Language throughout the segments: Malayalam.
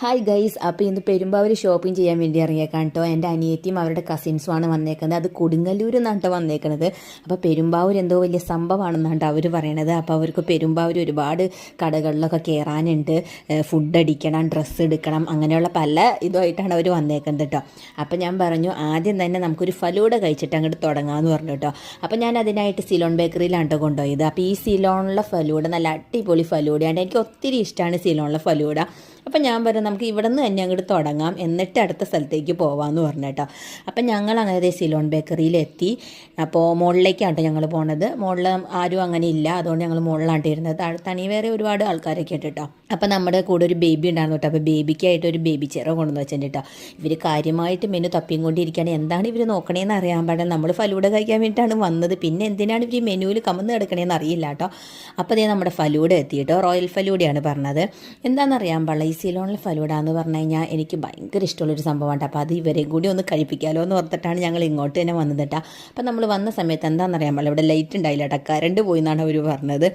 ഹായ് ഗൈസ് അപ്പോൾ ഇന്ന് പെരുമ്പാവൂർ ഷോപ്പിംഗ് ചെയ്യാൻ വേണ്ടി ഇറങ്ങിയേക്കാം കേട്ടോ എന്റെ അനിയത്തിയും അവരുടെ കസിൻസുമാണ് വന്നേക്കുന്നത്. അത് കൊടുങ്ങല്ലൂർ കേട്ടോ വന്നേക്കുന്നത് അപ്പോൾ പെരുമ്പാവൂർ എന്തോ വലിയ സംഭവമാണെന്നാണ് അവർ പറയണത്. അപ്പോൾ അവർക്ക് പെരുമ്പാവൂർ ഒരുപാട് കടകളിലൊക്കെ കയറാനുണ്ട് ഫുഡ് അടിക്കണം ഡ്രസ്സ് എടുക്കണം അങ്ങനെയുള്ള പല ഇതുമായിട്ടാണ് അവർ വന്നേക്കുന്നത് കേട്ടോ അപ്പോൾ ഞാൻ പറഞ്ഞു ആദ്യം തന്നെ നമുക്കൊരു ഫലൂഡ കഴിച്ചിട്ട് അങ്ങോട്ട് തുടങ്ങാമെന്ന് പറഞ്ഞു കേട്ടോ അപ്പോൾ ഞാൻ അതിനായിട്ട് സിലോൺ ബേക്കറിയിലാണ് കേട്ടോ കൊണ്ടുപോയത്. അപ്പോൾ ഈ സിലോണിലെ ഫലൂഡ നല്ല അടിപൊളി ഫലൂഡയാണ് എനിക്ക് ഒത്തിരി ഇഷ്ടമാണ് സിലോണിലെ ഫലൂഡ അപ്പം ഞാൻ പറഞ്ഞു നമുക്ക് ഇവിടെ നിന്ന് തന്നെ അങ്ങോട്ട് തുടങ്ങാം. എന്നിട്ട് അടുത്ത സ്ഥലത്തേക്ക് പോവാമെന്ന് പറഞ്ഞു കേട്ടോ. അപ്പം ഞങ്ങൾ അങ്ങനെ സിലോൺ ബേക്കറിയിലെത്തി. അപ്പോൾ മുകളിലേക്കാണ് ഞങ്ങൾ പോണത്. മുകളിൽ ആരും അങ്ങനെ ഇല്ല. അതുകൊണ്ട് ഞങ്ങൾ മുകളിലാണ് ഇരുന്നത്. തണി വേറെ ഒരുപാട് ആൾക്കാരൊക്കെ ഉണ്ട് കേട്ടോ. അപ്പം നമ്മുടെ കൂടെ ഒരു ബേബി ഉണ്ടായിരുന്നു കേട്ടോ അപ്പോൾ ബേബിക്കായിട്ട് ഒരു ബേബി ചെറ കൊണ്ടുവന്ന് വെച്ചിട്ടുണ്ട് കേട്ടോ ഇവർ കാര്യമായിട്ട് മെനു തപ്പിയും കൊണ്ടിരിക്കുകയാണ്. എന്താണ് ഇവർ നോക്കണേന്ന് അറിയാൻ പാടില്ല. നമ്മൾ ഫലൂഡ കഴിക്കാൻ വേണ്ടിയിട്ടാണ് വന്നത്. പിന്നെ എന്തിനാണ് ഇവർ മെനുവിൽ കമന്ന് കിടക്കണേന്ന് അറിയില്ല കേട്ടോ അപ്പോൾ അതേ നമ്മുടെ ഫലൂഡ എത്തി കേട്ടോ റോയൽ ഫലൂഡയാണ് പറഞ്ഞത്. എന്താണെന്ന് അറിയാൻ പാടില്ല. ഈ സിലോണിലെ ഫലൂഡ എന്ന് പറഞ്ഞു കഴിഞ്ഞാൽ എനിക്ക് ഭയങ്കര ഇഷ്ടമുള്ളൊരു സംഭവമാണ് അപ്പോൾ അത് ഇവരെയും കൂടി ഒന്ന് കഴിപ്പിക്കാമല്ലോ എന്ന് ഓർത്തിട്ടാണ് ഞങ്ങൾ ഇങ്ങോട്ട് തന്നെ വന്നത് കേട്ടോ അപ്പോൾ നമ്മൾ വന്ന സമയത്ത് എന്താണെന്ന് അറിയാൻ പാടില്ല. ഇവിടെ ലൈറ്റ് ഉണ്ടായില്ല കേട്ടോ കറണ്ട് പോയി എന്നാണ് അവർ പറഞ്ഞത്.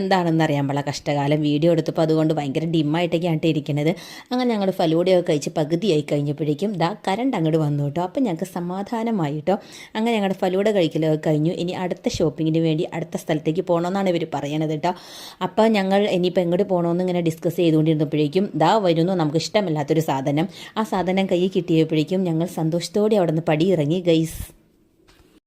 എന്താണെന്ന് അറിയാൻ പാടില്ല. കഷ്ടകാലം. വീഡിയോ എടുത്തപ്പോൾ അതുകൊണ്ട് ഭയങ്കര ഡിമ്മായിട്ടൊക്കെയാണ് ഇരിക്കുന്നത്. അങ്ങനെ ഞങ്ങൾ ഫലൂഡയൊക്കെ കഴിച്ച് പകുതിയായി കഴിഞ്ഞപ്പോഴേക്കും ദാ കറണ്ട് അങ്ങോട്ട് വന്നു കേട്ടോ അപ്പം ഞങ്ങൾക്ക് സമാധാനമായി കേട്ടോ അങ്ങനെ ഞങ്ങളുടെ ഫലൂഡ കഴിക്കലൊക്കെ കഴിഞ്ഞു. ഇനി അടുത്ത ഷോപ്പിങ്ങിന് വേണ്ടി അടുത്ത സ്ഥലത്തേക്ക് പോകണമെന്നാണ് ഇവർ പറയണത് കേട്ടോ അപ്പോൾ ഞങ്ങൾ ഇനിയിപ്പോൾ എങ്ങോട്ട് പോകണമെന്ന് ഇങ്ങനെ ഡിസ്കസ് ചെയ്തുകൊണ്ടിരുന്നപ്പോഴേക്കും ദാ വരുന്നു നമുക്ക് ഇഷ്ടമില്ലാത്തൊരു സാധനം. ആ സാധനം കയ്യിൽ കിട്ടിയപ്പോഴേക്കും ഞങ്ങൾ സന്തോഷത്തോടെ അവിടെ നിന്ന് പടിയിറങ്ങി. ഗൈസ്.